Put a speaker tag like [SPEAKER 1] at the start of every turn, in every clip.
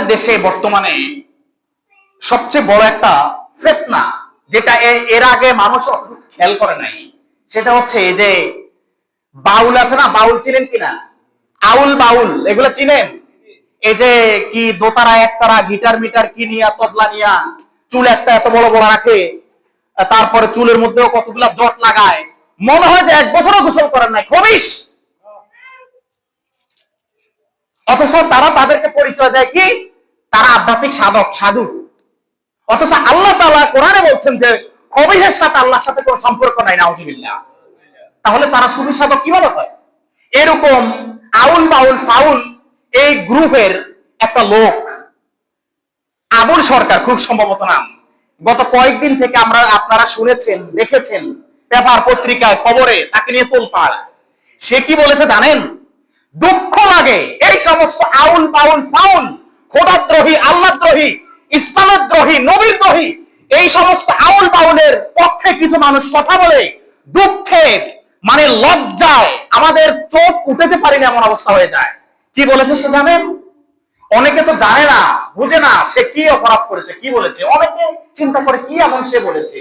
[SPEAKER 1] আমাদের দেশে বর্তমানে সবচেয়ে বড় একটা ফেতনা, যেটা এর আগে মানুষ খেয়াল করে নাই, সেটা হচ্ছে যে বাউল আছে না, বাউল চিনেন কিনা? আউল বাউল, এগুলো চিনেন? এই যে কি দোতারা একতারা গিটার মিটার কি নিয়া, তবলা নিয়া, চুল একটা এত বড় বড় রাখে, তারপরে চুলের মধ্যেও কতগুলা জট লাগায়, মনে হয় যে এক বছরও গোসল করেন নাই খবিস অথচ তারা তাদেরকে পরিচয় দেয় কি? তারা আধ্যাত্মিক সাধক, সাধু। অথচ আল্লাহ তাআলা কোরআনে বলছেন যে খবিসের সাথে আল্লাহর সাথে কোনো সম্পর্ক নাই, নাউজুবিল্লাহ। তাহলে তারা সুফি সাধক কীভাবে হয়? এরকম আউল বাউল ফাউল এই গ্রুপের একটা লোক, আবুল সরকার, খুব সম্ভবত নাম। গত কয়েকদিন থেকে আমরা, আপনারা শুনেছেন, দেখেছেন পেপার পত্রিকায় খবরে, তাকে নিয়ে তোলপাড়। সে কি বলেছে জানেন? দুঃখ লাগে এই সমস্ত আউল বাউল ফাউল খোদাদ্রোহী, আল্লাহদ্রোহী, ইসলামের দ্রোহী, নবীর দ্রোহী, এই সমস্ত আউল বাউলের পক্ষে কিছু মানুষ কথা বলে, দুঃখে মানে লজ্জায় আমাদের চোখ উঠেতে পারি এমন অবস্থা হয়ে যায়। কি বলেছে সে জানেন? অনেকে তো জানে না, বুঝে না সে কি অপরাধ করেছে, কি বলেছে। অনেকে চিন্তা করে কি এমন সে বলেছে।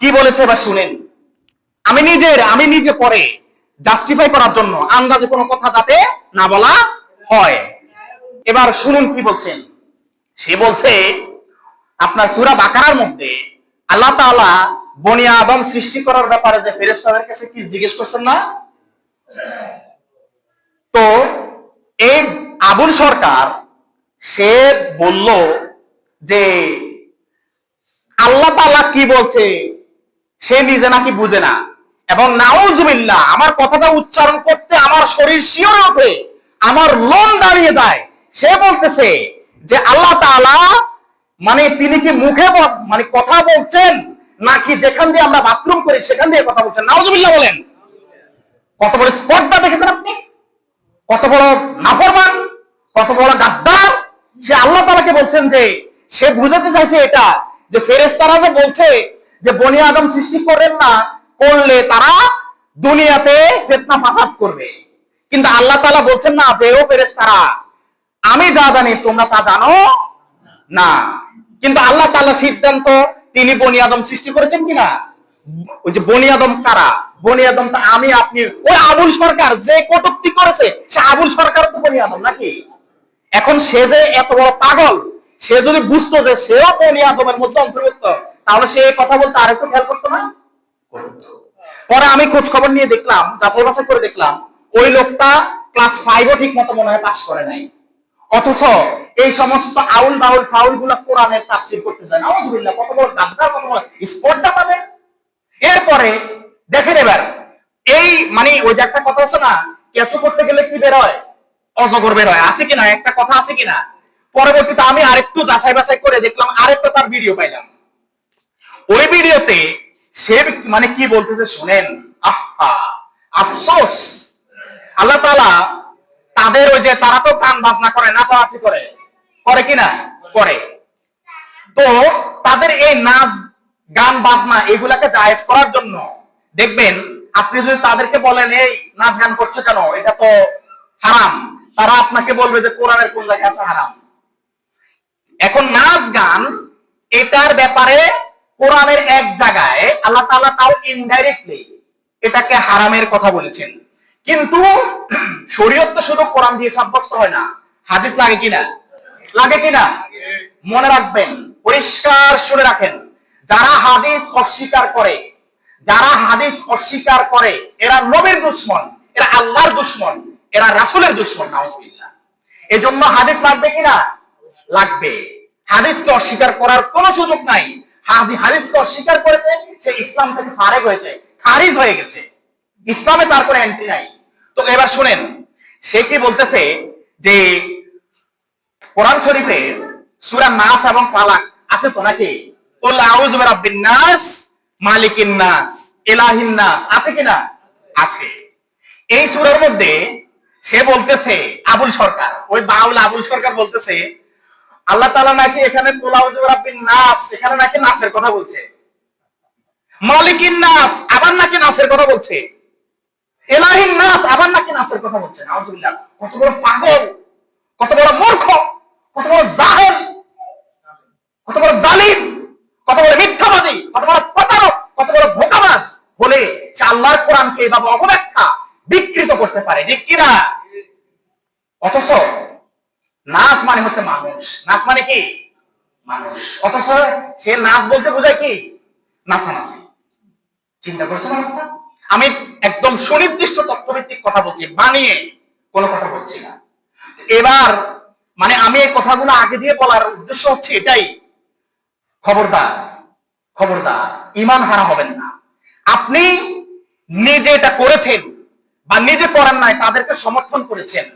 [SPEAKER 1] কি বলেছে এবার শুনেন। আমি নিজের, আমি নিজে পরে জাস্টিফাই করার জন্য আন্দাজে কোনো কথা যাতে না বলা হয়। এবার শুনুন কি বলছেন। সে বলছে, আপনার সুরা বাকারার মধ্যে আল্লাহ তাআলা বনি আদম সৃষ্টি করার ব্যাপারে যে ফেরেশতাদের কাছে কি জিজ্ঞেস করছেন না? তো এই আবুল সরকার, সে বলল যে, আল্লাহ তাআলা কি বলছে সে নিজে নাকি বুঝে না। এবং নাউজুবিল্লাহ, আমার কথাটা উচ্চারণ করতে আমার শরীর শিওরে ওঠে, আমার লোন দাঁড়িয়ে যায়। সে বলতেছে যে আল্লাহ তাআলা মানে তিনি কি মুখে মানে কথা বলছেন? নাকি যেখান দিয়ে আমরা বাথরুম করি, সেখান দিয়ে কথা বলছেন? নাউজুবিল্লাহ বলেন। কত বড় স্পর্ধা দেখেছেন আপনি? কত বড় নাফরমান? কত বড় গাদ্দার? সে আল্লাহ তালাকে বলছেন যে, সে বুঝাতে চাইছে এটা, যে ফেরেশতারা যে বলছে যে বনি আদম সৃষ্টি করেন না, করলে তারা দুনিয়াতে ফেতনা ফাসাদ করবে। কিন্তু আল্লাহ তাআলা বলছেন না, যে ও ফেরেশতারা আমি যা জানি, তোমরা তা জানো না। কিন্তু আল্লাহ তাআলা সিদ্ধান্ত, তিনি বনি আদম সৃষ্টি করেছেন কিনা? ওই যে বনি আদম কারা? বনি আদম তা আমি, আপনি। ওই আবুল সরকার যে কটুক্তি করেছে, সে আবুল সরকার তো বনি আদম নাকি? এখন সে যে এত বড় পাগল, সে যদি বুঝতো যে সেও বনি আদমের মধ্যে অন্তর্ভুক্ত, তাহলে সে কথা বলতে আরেকটু খেয়াল করতো না। পরে আমি খোঁজ খবর নিয়ে দেখলাম যাচাই বাছাই করে দেখলাম, ওই লোকটা ক্লাস ফাইভও ঠিক মতো মনে হয় পাশ করে নাই। অথচ এই সমস্ত আউল বাউল ফাউলগুলা কোরআনের তাফসির করতে যায় নাউজুবিল্লাহ, কত বড় গাদ্দার কত বড় স্পর্ধা পাবেন এরপরে, দেখেন এবার, এই মানে ওই যে একটা কথা আছে না, কেঁচো করতে গেলে কি বের হয়? অজগর বের হয়। আছে কিনা? একটা কথা আছে কিনা? পরবর্তীতে আমি আরেকটু যাচাই বাছাই করে দেখলাম, আরেকটা তার ভিডিও পাইলাম। ওই ভিডিওতে সে মানে কি বলতেছে, শুনেন, আহা, আফসোস। আল্লাহ তাআলা তাদের ওই যে তারা তো গান বাজনা করে, নাচানাচি করে। করে কিনা করে। তো তাদের এই নাচ, গান, বাজনা এগুলাকে জায়েজ করার জন্য, দেখবেন, আপনি যদি তাদেরকে বলেন, এই নাচ গান করছ কেন? এটা তো হারাম। তারা আপনাকে বলবে যে, কোরআনের কোন জায়গায় আছে হারাম? এখন নাচ গান, এটার ব্যাপারে কোরআনের এক জায়গায় আল্লাহ তাআলা তাও ইনডাইরেক্টলি এটাকে হারামের কথা বলেছেন। কিন্তু শরীয়ত তো শুধু কোরআন দিয়ে সাব্যস্ত হয় না, হাদিস লাগে কিনা? লাগে কিনা? মনে রাখবেন, পরিষ্কার শুনে রাখেন, যারা হাদিস অস্বীকার করে, যারা হাদিস অস্বীকার করে, এরা নবীর দুশ্মন, এরা আল্লাহর দুশ্মন, এরা রাসূলের দুশ্মন, নাউজুবিল্লাহ। এজন্য হাদিস লাগবে কিনা? লাগবে। হাদিসকে অস্বীকার করার কোনো সুযোগ নাই। হাদি- হাদিসকে অস্বীকার করেছে, সে ইসলাম থেকে ফারেক হয়েছে, খারিজ হয়ে গেছে। ইসলামে তার কোনো এন্ট্রি নাই। তো এবার শুনেন সে কি বলতেছে যে কোরআন শরীফে সূরা নাস এবং ফালাক আছে তো নাকি? নাস, মালিকিন নাস, ইলাহিন নাস, আছে আছে। এই মধ্যে সে বলতেছে আবুল সরকার। ওই বাউল আবুল সরকার বলতেছে, আল্লাহ তাআলা নাকি এখানে নাস, এখানে নাকি নাসের কথা বলছে। মালিকিন নাস, আবার নাকি নাসের কথা বলছে। এলাহিন নাস নাকি নাসের কথা বলছেন আউজুবিল্লাহ কত বড় পাগল, কত বড় মূর্খ, কত বড় জাহেল, কত বড় জালিম, কত বড় মিথ্যাবাদী, কত বড় প্রতারক, কত বড় ভোকাবাস বলে সে আল্লাহর কোরআনকে এভাবে অপব্যাখ্যা বিকৃত করতে পারে। ঠিক কিনা? অথচ নাচ মানে হচ্ছে মানুষ। নাচ মানে কি? মানুষ। অথচ সে নাচ বলতে বোঝায় কি? নাচানাচি চিন্তা করছে অবস্থা? আমি একদম সুনির্দিষ্ট তথ্যভিত্তিক কথা বলছি, বানিয়ে কোনো কথা বলছি না। এবার মানে আমি এই কথাগুলো আগে দিয়ে বলার উদ্দেশ্য হচ্ছে এটাই। খবরদার খবরদার, ইমান হারা হবেন না। আপনি নিজে এটা করেছেন বা নিজে করেন নাই, তাদেরকে সমর্থন করেছেন।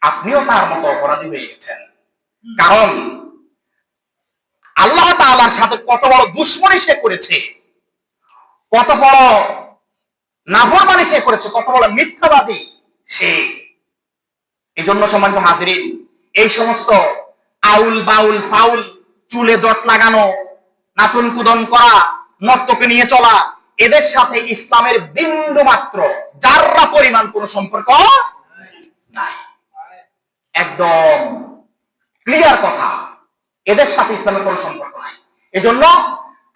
[SPEAKER 1] আপনিও তার মতো অপরাধী হয়ে গেছেন। কারণ, আল্লাহ তাআলার সাথে কত বড় দুশ্মনী সে করেছে। কত বড় নাফরমানি সে করেছে, কত বড় মিথ্যাবাদী সে। এই জন্য সম্মানিত হাজিরিন, এই সমস্ত আউল বাউল ফাউল, চুলে জট লাগানো, নাচন কুদন করা নর্তকে নিয়ে চলা, এদের সাথে ইসলামের বিন্দু মাত্র, যাররা পরিমাণ কোন সম্পর্ক নাই। একদম ক্লিয়ার কথা, এদের সাথে ইসলামের কোনো সম্পর্ক নাই। এজন্য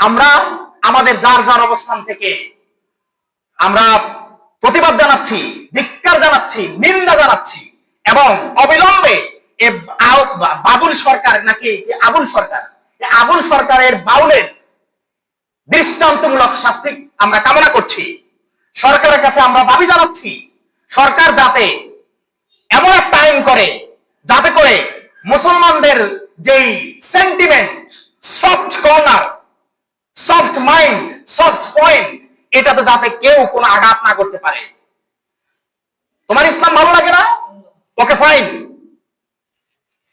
[SPEAKER 1] আমরা আমাদের যার যার অবস্থান থেকে আমরা প্রতিবাদ জানাচ্ছি, ধিক্কার জানাচ্ছি, নিন্দা জানাচ্ছি এবং অবিলম্বে বাবুল সরকার নাকি আবুল সরকার আবুল সরকারের বাউলের দৃষ্টান্তমূলক শাস্তি আমরা কামনা করছি। সরকারের কাছে আমরা দাবি জানাচ্ছি, সরকার যাতে এমন একটা আইন করে যাতে করে মুসলমানদের যেই sentiment soft corner soft mind soft point এটাতে যাতে কেউ কোনো আঘাত না করতে পারে। তোমার ইসলাম ভালো লাগে না? ওকে ফাইন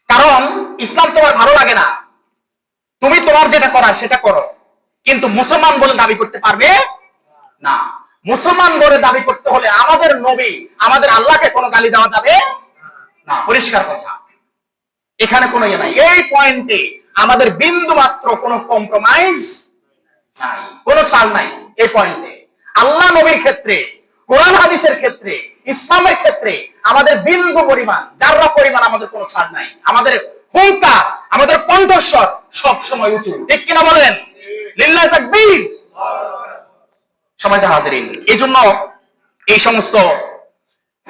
[SPEAKER 1] কারণ ইসলাম তোমার ভালো লাগে না। তুমি তোমার যেটা করার সেটা করো। কিন্তু মুসলমান বলে দাবি করতে পারবে না। মুসলমান বলে দাবি করতে হলে আমাদের নবী, আমাদের আল্লাহকে কোনো গালি দেওয়া যাবে না। পরিষ্কার কথা। এখানে কোনো ইয়ে নাই। এই পয়েন্টে আমাদের বিন্দু মাত্র কোনো কম্প্রোমাইজ কোনো নাই এই পয়েন্টে আল্লাহ নবীর ক্ষেত্রে, কোরআন হাদিসের ক্ষেত্রে, ইসলামের ক্ষেত্রে আমাদের বিন্দু পরিমাণ, যাররা পরিমাণ আমাদের কোনো ছাড় নাই। আমাদের হুঙ্কার, আমাদের কণ্ঠস্বর উঁচু। ঠিক কিনা বলেন? তাকবীর। হাজিরিন। এই জন্য এই সমস্ত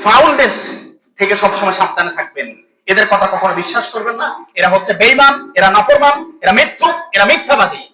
[SPEAKER 1] ফাউলদের থেকে সবসময় সাবধানে থাকবেন। এদের কথা কখনো বিশ্বাস করবেন না। এরা হচ্ছে বেইমান এরা নাফরমান, এরা মিথ্যুক এরা মিথ্যাবাদী।